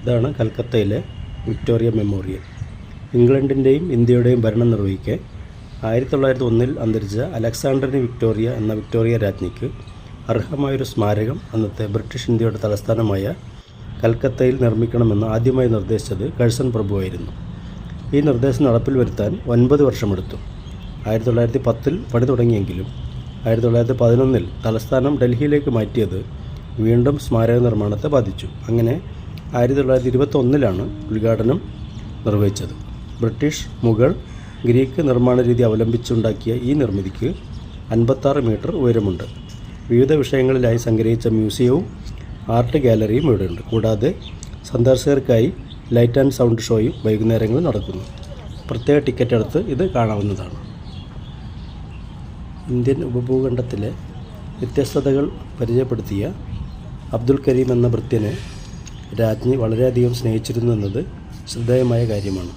ഇതാണ് കൽക്കത്തയിലെ Victoria memorial. ഇംഗ്ലണ്ടിന്റെയും ഇന്ത്യയുടെയും ഭരണം നിർവഹിക്കെ ആയിരത്തി തൊള്ളായിരത്തി ഒന്നിൽ അന്തരിച്ച അലക്സാണ്ടറിന് വിക്ടോറിയ എന്ന വിക്ടോറിയ രാജ്ഞിക്ക് അർഹമായൊരു സ്മാരകം അന്നത്തെ ബ്രിട്ടീഷ് ഇന്ത്യയുടെ തലസ്ഥാനമായ കൽക്കത്തയിൽ നിർമ്മിക്കണമെന്ന് ആദ്യമായി നിർദ്ദേശിച്ചത് കഴ്സൺ പ്രഭുവായിരുന്നു. ഈ നിർദ്ദേശം നടപ്പിൽ വരുത്താൻ ഒൻപത് വർഷമെടുത്തു. ആയിരത്തി തൊള്ളായിരത്തി പത്തിൽ പണി തുടങ്ങിയെങ്കിലും ആയിരത്തി തൊള്ളായിരത്തി പതിനൊന്നിൽ തലസ്ഥാനം ഡൽഹിയിലേക്ക് മാറ്റിയത് വീണ്ടും സ്മാരക നിർമ്മാണത്തെ ബാധിച്ചു. അങ്ങനെ ആയിരത്തി തൊള്ളായിരത്തി ഇരുപത്തൊന്നിലാണ് ഉദ്ഘാടനം നിർവഹിച്ചത്. ബ്രിട്ടീഷ് മുഗൾ ഗ്രീക്ക് നിർമ്മാണ രീതി അവലംബിച്ചുണ്ടാക്കിയ ഈ നിർമ്മിതിക്ക് അൻപത്താറ് മീറ്റർ ഉയരമുണ്ട്. വിവിധ വിഷയങ്ങളിലായി സംഗ്രഹിച്ച മ്യൂസിയവും ആർട്ട് ഗാലറിയും ഇവിടെയുണ്ട്. കൂടാതെ സന്ദർശകർക്കായി ലൈറ്റ് ആൻഡ് സൗണ്ട് ഷോയും വൈകുന്നേരങ്ങളിൽ നടക്കുന്നു. പ്രത്യേക ടിക്കറ്റ് എടുത്ത് ഇത് കാണാവുന്നതാണ്. ഇന്ത്യൻ ഉപഭൂഖണ്ഡത്തിലെ വ്യത്യസ്തതകൾ പരിചയപ്പെടുത്തിയ അബ്ദുൽ കരീം എന്ന ഭൃത്യനെ രാജ്ഞി വളരെയധികം സ്നേഹിച്ചിരുന്നു എന്നത് ശ്രദ്ധേയമായ കാര്യമാണ്.